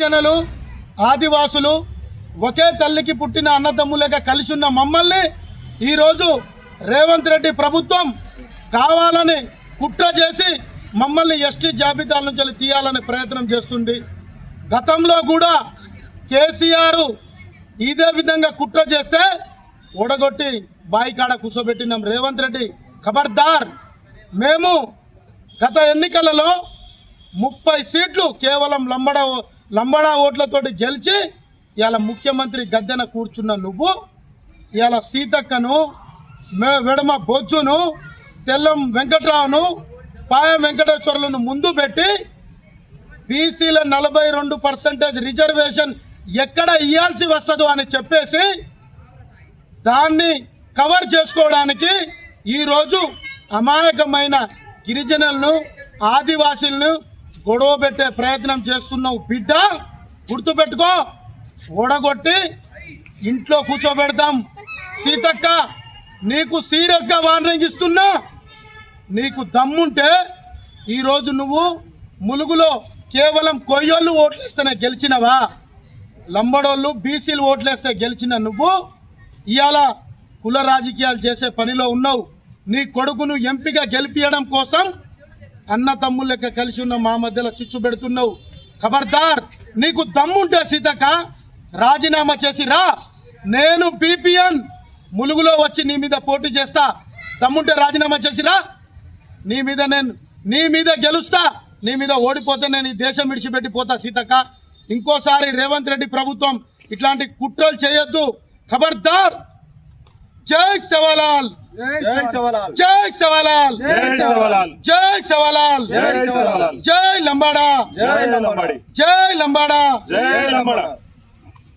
జనలు ఆదివాసులు ఒకే తల్లికి పుట్టిన అన్నదమ్ములుగా కలిసి ఉన్న మమ్మల్ని ఈరోజు రేవంత్ రెడ్డి ప్రభుత్వం కావాలని కుట్ర చేసి మమ్మల్ని ఎస్టీ జాబితాల నుంచి తీయాలని ప్రయత్నం చేస్తుంది. గతంలో కూడా కేసీఆర్ ఇదే విధంగా కుట్ర చేస్తే ఓడగొట్టి బాయికాడ కూర్చోబెట్టినాం రేవంత్ రెడ్డి ఖబర్దార్ మేము గత ఎన్నికలలో ముప్పై సీట్లు కేవలం లంబడ లంబడా ఓట్లతోటి గెలిచి ఇవాళ ముఖ్యమంత్రి గద్దెన కూర్చున్న నువ్వు ఇవాళ సీతక్కను మె- వెడమ బొజ్జును తెల్లం వెంకట్రావును పాయ వెంకటేశ్వర్లను ముందు పెట్టి బీసీల నలభై రెండు పర్సెంటేజ్ రిజర్వేషన్ ఎక్కడ ఇవ్వాల్సి వస్తుందో అని చెప్పేసి దాన్ని కవర్ చేసుకోవడానికి ఈరోజు అమాయకమైన గిరిజనులను ఆదివాసీలను గొడవ పెట్టే ప్రయత్నం చేస్తున్నావు బిడ్డ గుర్తుపెట్టుకో. ఓడగొట్టి ఇంట్లో కూర్చోబెడతాం. సీతక్క నీకు సీరియస్గా వార్నింగ్ ఇస్తున్నా. నీకు దమ్ముంటే ఈరోజు నువ్వు ములుగులో కేవలం కొయ్యోళ్ళు ఓట్లేస్తేనే గెలిచినవా? లంబడోళ్ళు బీసీలు ఓట్లేస్తే గెలిచిన నువ్వు ఇవాళ కుల రాజకీయాలు చేసే పనిలో ఉన్నావు. నీ కొడుకును ఎంపిక గెలిపించడం కోసం అన్న తమ్ముళ్ళ లెక్క కలిసి ఉన్న మా మధ్యలో చిచ్చు పెడుతున్నావు. ఖబర్దార్ నీకు దమ్ముంటే సీతక్క రాజీనామా చేసి రా. నేను బీపీఎన్ ములుగులో వచ్చి నీ మీద పోటీ చేస్తా. దమ్ముంటే రాజీనామా చేసి రా. నీ మీద నేను నీ మీద గెలుస్తా. నీ మీద ఓడిపోతే నేను ఈ దేశం విడిచిపెట్టి పోతా సీతక్క. ఇంకోసారి రేవంత్ రెడ్డి ప్రభుత్వం ఇట్లాంటి కుట్రలు చేయొద్దు. ఖబర్దార్ జై సవాలాల్ జై సవాలాల్. జై సవాలాల్. జై సవాలాల్. జై సవాలాల్. జై సవాలాల్. జై లంబాడా. జై లంబాడి. జై లంబాడా. జై లంబాడ.